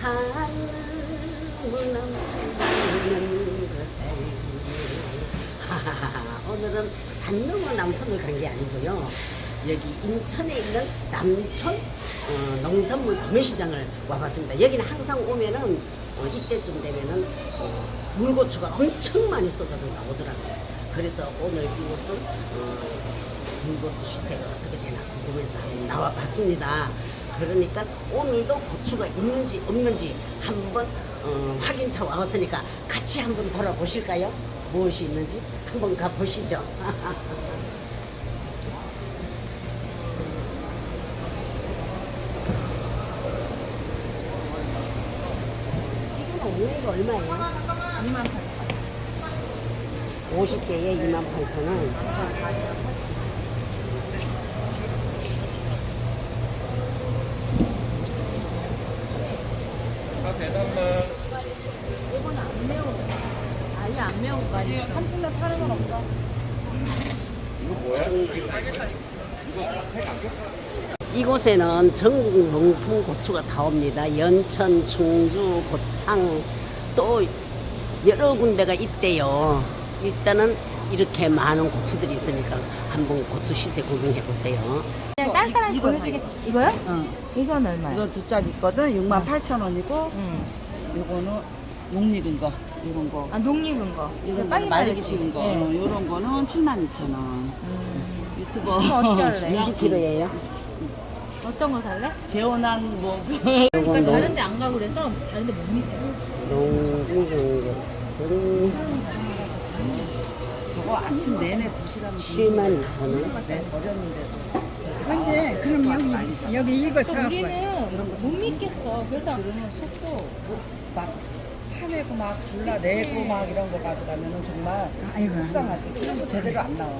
산문 넘치는 것에. 오늘은 산 넘어 남천을 간 게 아니고요. 여기 인천에 있는 남천 어, 농산물 도매시장을 와봤습니다. 여기는 항상 오면은 어, 이때쯤 되면은 어, 물고추가 엄청 많이 쏟아져 나오더라고요. 그래서 오늘 이곳은 어, 물고추 시세가 어떻게 되나 궁금해서 나와봤습니다. 그러니까 오늘도 고추가 있는지 없는지 한번 어, 확인차 왔으니까 같이 한번 돌아보실까요? 무엇이 있는지 한번 가보시죠. 얼마예요? 2만 8천 50개에 28,000원. 이거는 안 매운 거 아예 안 매운 거 아니에요? 삼촌네 파는 건 없어? 이곳에는 전국 명품 고추가 다 옵니다. 연천, 충주, 고창 또 여러 군데가 있대요. 일단은 이렇게 많은 고추들이 있으니까 한번 고추 시세 구경해 보세요. 그냥 딴 이거 보내주겠 이거요? 응. 이건 얼마요? 이건 두 짝 있거든. 6만 8천 원이고, 응. 요거는 녹익은 거, 이런 거. 아 녹익은 거 이런 거 빨리 말리기. 식은 거. 네. 어, 요런 거는 7만 2천 원. 음. 유튜버. 이거 어떻게 할래? 20kg예요. 어떤 거 살래? 재혼한 뭐. 그러니까 다른 데 안 가고 그래서 다른 데 못 믿어요 농익은 것은 저 거 아침 내내 2시간 7만 2천 원. 내 버렸는데도. 근데 그럼 여기 여기 이거 사갖고 와요. 우리는 못 믿겠어 그래서 속도 막 파내고 막 불러내고 막 이런 거 가져가면은 정말 아이고. 속상하지. 그래서 제대로 안 나와.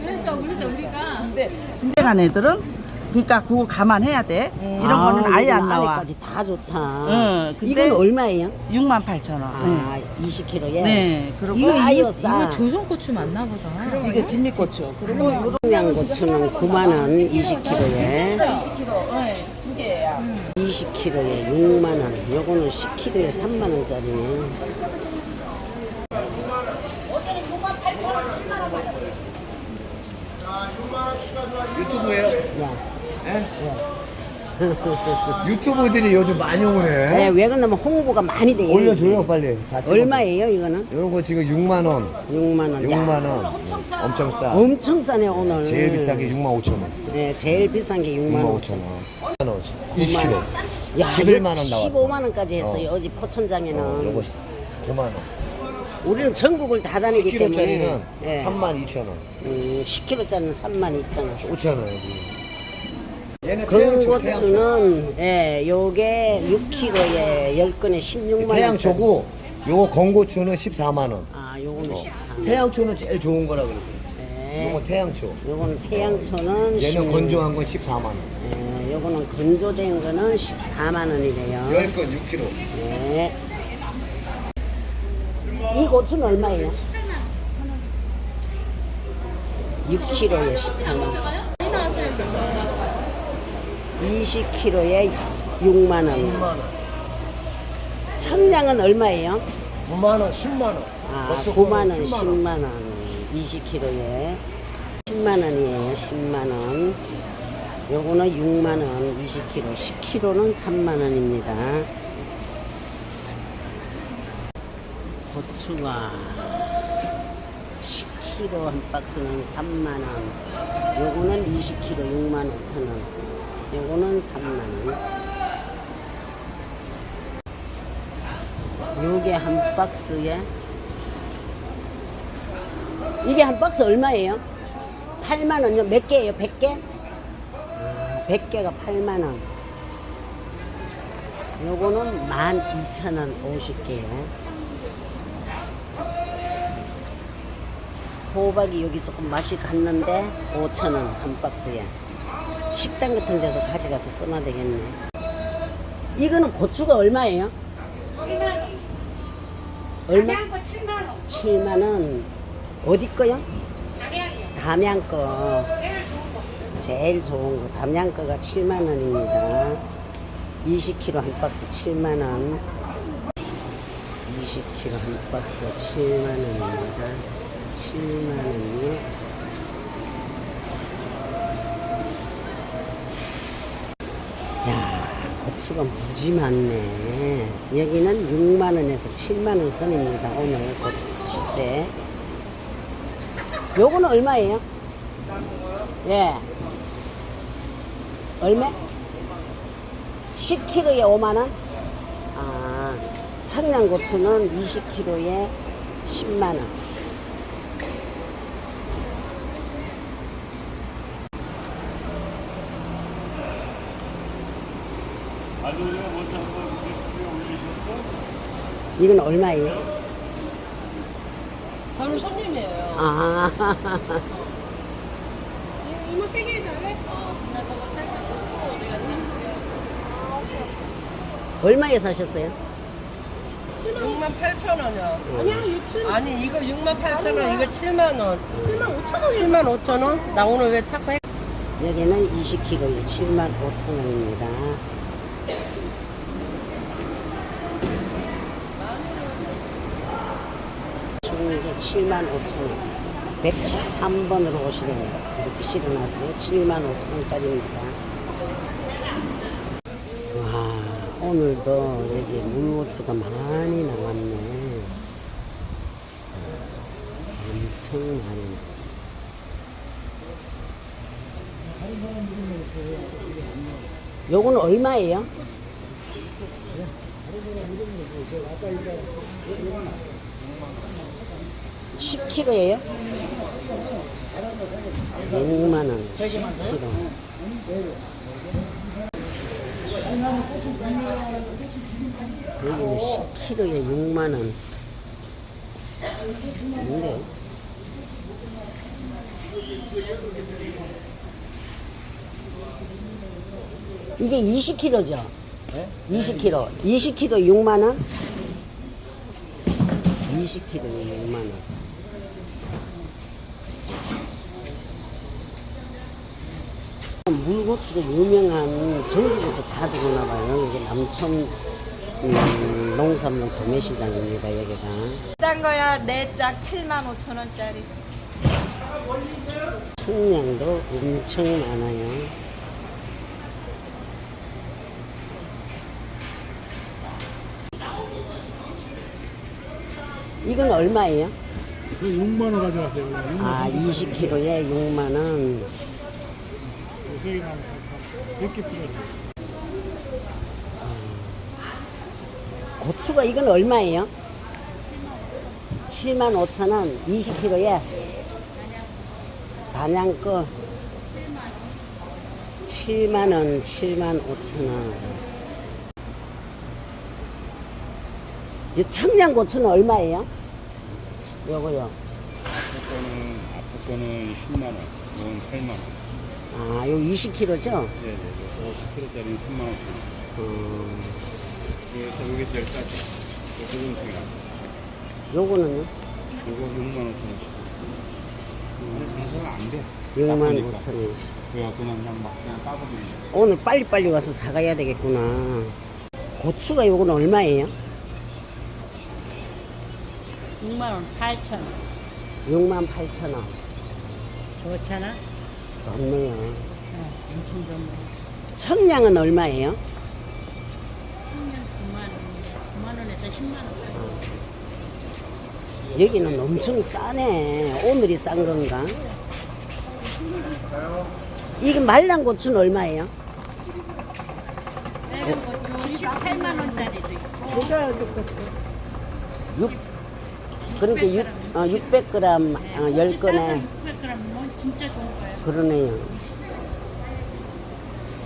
그래서 그래서 우리가 근데 군대 간 애들은 그러니까 그거 감안해야 돼. 이런 거는 아예 안 나와. 안에까지 다 좋다. 응, 근데- 이건 얼마예요? 6만 8천 원. 아, 20kg에. 네. 네. 그리고 이거 이거, 아유 이거, 싸. 조선고추 맞나 보다 이게 진미고추. 그리고 요런 청양고추는 9만 원 20kg에 20kg. 네, 두 개야. 20kg에 6만 원. 요거는 10kg에 3만 원짜리네. 유튜브예요? 야. 유튜브들이 요즘 많이 네, 오네. 왜 그러냐면 홍보가 많이 돼요. 올려줘요 빨리. 다 찍어서. 얼마예요 이거는? 이런 거 지금 6만 원, 6만 원. 6만 야, 원. 엄청 싸. 엄청 싸네 오늘. 제일 비싼 게 6만 5천 원. 네, 제일 비싼 게 6만 6만 원. 5천 원. 6만 원. 20kg. 야, 11만 원 나왔어. 15만 원까지 했어요. 어. 어제 포천장에는. 어, 요거 9만 원. 우리는 전국을 다 다니기 때문에. 10kg짜리는 예. 3만 2천 원. 음, 10kg짜리는 3만 2천 원. 5천 원 여기. 태양초. 건고추는 예, 요게 6kg에 10건에 16만 원. 태양초고 요거 건고추는 14만 원. 아, 요거는 어. 14만 원. 태양초는 제일 좋은 거라 그러고. 네. 요거 태양초. 요거는 태양초는 얘는 16 건조한 건 14만 원. 예, 요거는 건조된 거는 14만 원이래요. 10건 6kg. 네. 이 고추는 얼마예요? 6kg에 18만 원. 20kg에 6만 원. 청량은 얼마예요? 9만 원, 10만 원. 아, 9만 원, 10만 원. 20kg에 10만 원이에요. 10만 원. 요거는 6만 원, 20kg. 10kg는 3만 원입니다. 고추가 10kg 한 박스는 3만 원. 요거는 20kg 6만 5천 원. 요거는 3만 원. 요게 한 박스에 이게 한 박스 얼마예요? 8만 원요. 몇 개예요? 100개? 아, 100개가 8만 원. 요거는 12,000원 50개요. 호박이 여기 조금 맛이 갔는데 5,000원 한 박스에. 식당 같은 데서 가져가서 써놔야 되겠네. 이거는 고추가 얼마예요? 7만 원. 얼마? 7만 원. 7만 원. 어디 거요? 담양 거. 제일 좋은 거. 담양 거가 7만 원입니다. 20kg 한 박스 7만 원. 20kg 한 박스 7만 원입니다. 7만 원이요. 야, 고추가 무지 많네. 여기는 6만 원에서 7만 원 선입니다. 오늘 고추 시세. 요거는 얼마예요? 예. 얼마? 10kg에 5만 원? 아, 청양고추는 20kg에 10만 원. 이건 얼마예요? 바로 손님이에요. 아, 이모 빼게 해달래? 얼마에 사셨어요? 6만 8천 원이요. 아니야 유튜브 아니 이거 6만 8천 원, 이거 7만 원. 7만 5천 원. 7만 5천 원? 나 오늘 왜 자꾸 해? 여기는 20kg에 7만 5천 원입니다. 총이제 7만 5천 원. 113번으로 오시네요. 이렇게 실어놨어요. 7만 5천 원짜리입니다. 와, 오늘도 여기 물고추가 많이 나왔네. 엄청 많이 나왔네. 요거는 얼마예요? 십 k g 예요 6만 원, 10kg. 여기는 10kg에 6만 원. 뭔데? 이게 20kg죠? 20kg. 20kg 6만 원? 20kg에 6만 원. 물고추가 유명한 전국에서 다 들어오나 봐요. 여기 남천 음, 농산물 도매시장입니다. 여기가. 싼 거야 네짝 7만 5천 원짜리. 청량도 엄청 많아요. 이건 얼마예요? 6만 원 가져가세요. 아, 20kg에 6만 원. 세개 남았어. 몇개 필요하세요? 고추가 이건 얼마예요? 7만 5천 원, 20kg에 단양 거 7만 원, 7만 5천 원. 이 청양고추는 얼마예요? 요거요. 앞에 거는, 앞에 거는 10만 원, 이건 8만 원. 아, 요 20kg죠? 네네. 이거 10kg짜리는 3만 5천 원. 어, 그래서 이게 제일 싸죠. 이거 소금통이라. 요거는요? 이거 6만 5천 원씩. 오늘 장사가 안 돼. 6만 보니까. 5천 원. 그냥 그냥 그냥 막 그냥 따버리고. 오늘 빨리빨리 와서 사가야 되겠구나. 고추가 요거는 얼마예요? 6만 원 8천 원 6만 8천 원. 좋잖아 좋네 청량은 얼마예요? 9만 원 9만 원에서 10만 원 여기는 엄청 싸네. 오늘이 싼 건가? 이게 말랑 고추는 얼마예요? 빨간 고추 18만 원짜리도 있고 6 그러니까 6, 어, 600g 어, 10건에 600g 뭐 진짜 좋은 거예요 그러네요.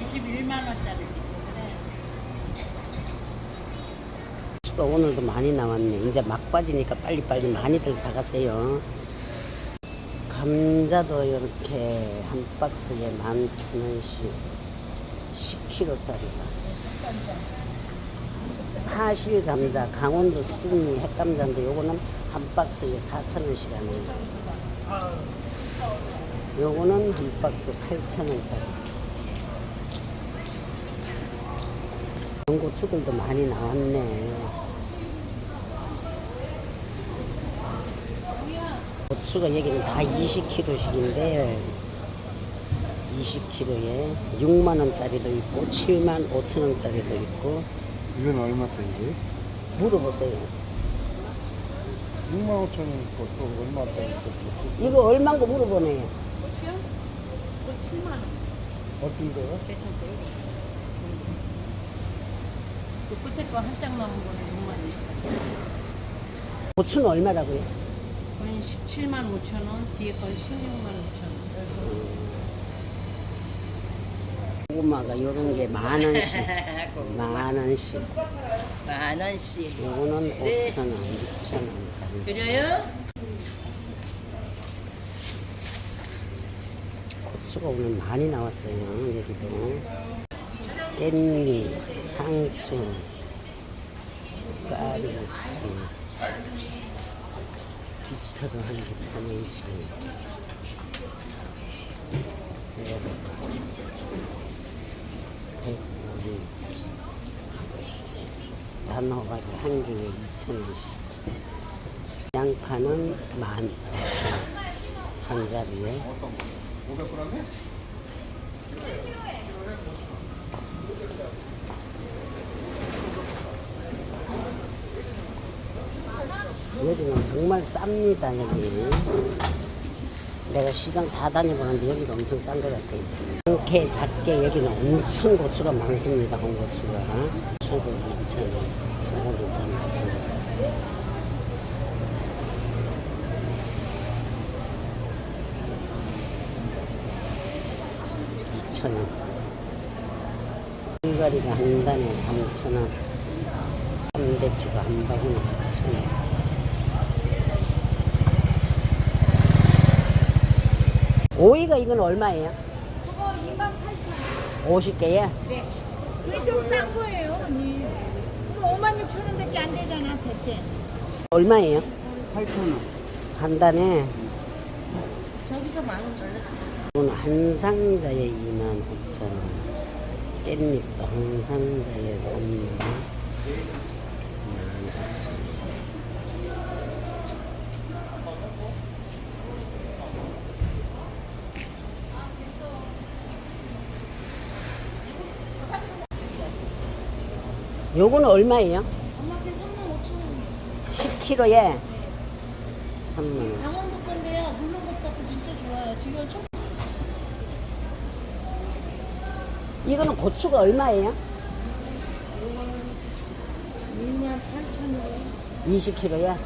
21만 원짜리 고추가 오늘도 많이 나왔네. 이제 막 빠지니까 빨리빨리 많이들 사가세요. 감자도 이렇게 한 박스에 11,000원씩 10kg짜리가. 파실 감자, 강원도 순이 핵감자인데 요거는 한 박스에 4,000원씩 하네요. 요거는 한 박스 8,000원짜리. 다른 고추들도 많이 나왔네. 고추가 여기는 다 20kg씩인데 20kg에 6만 원짜리도 있고 7만 5천 원짜리도 있고 이건 얼마 짜리지? 물어보세요. 6만 5천 원 있고 또 얼마 짜리 있고 이거 얼마인고 물어보네요. 고추요? 그거 7만 원. 어떤 거요? 괜찮대요. 그 끝에 거 한 장 남은 거는 6만 원. 고추는 얼마라고요? 그건 17만 5천 원, 뒤에 건 16만 5천 원. 고구마가 요런 게 만 원씩, 만 원씩. 만 원씩. 요거는 5천 원, 6천 원. 드려요? 고추가 오늘 많이 나왔어요. 여기도 깻잎, 상추, 쌀국수, 비타도 한 개, 삼행시. 백오리, 단호박이 한 개에 2,000원씩. 양파는 만 한 자리에. 여기는 정말 쌉니다 여기. 내가 시장 다 다녀보는데 여기가 엄청 싼 것 같아요 작게 작게 여기는 엄청 고추가 많습니다 홍고추가. 고추도 2,000원 저거도 3,000 3천 원. 한가리가 한 단에 3천 원. 삼대추가 한 바구니 9천 원. 오이가 이건 얼마예요? 그거 2만 8천 원. 50개야? 네. 그게 좀 싼 거예요, 언니. 그럼 5만 6천 원밖에 안 되잖아, 100개. 얼마예요? 8천 원. 한 단에. 저기서 많이 걸렸어. 오늘 한 상자에 2만 9천 원 깻잎도 한 상자에 3만 2만 9천 원 요거는 얼마예요? 엄마한테 3만 5천 원. 10kg에 3만 원. 강원도 건데요. 물론 것도 진짜 좋아요. 지금 초 이거는 고추가 얼마예요? 2만 8천 원. 20kg야?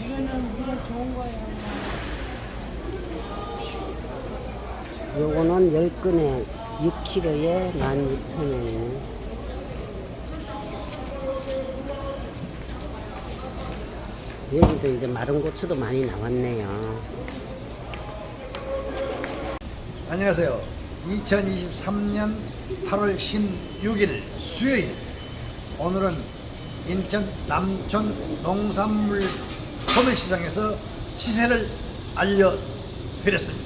이거는 물건 좋은 거예요. 요거는 10근에 6kg에 16,000원이네. 여기도 이제 마른 고추도 많이 나왔네요. 안녕하세요. 2023년 8월 16일 수요일 오늘은 인천 남촌 농산물 소매시장에서 시세를 알려드렸습니다.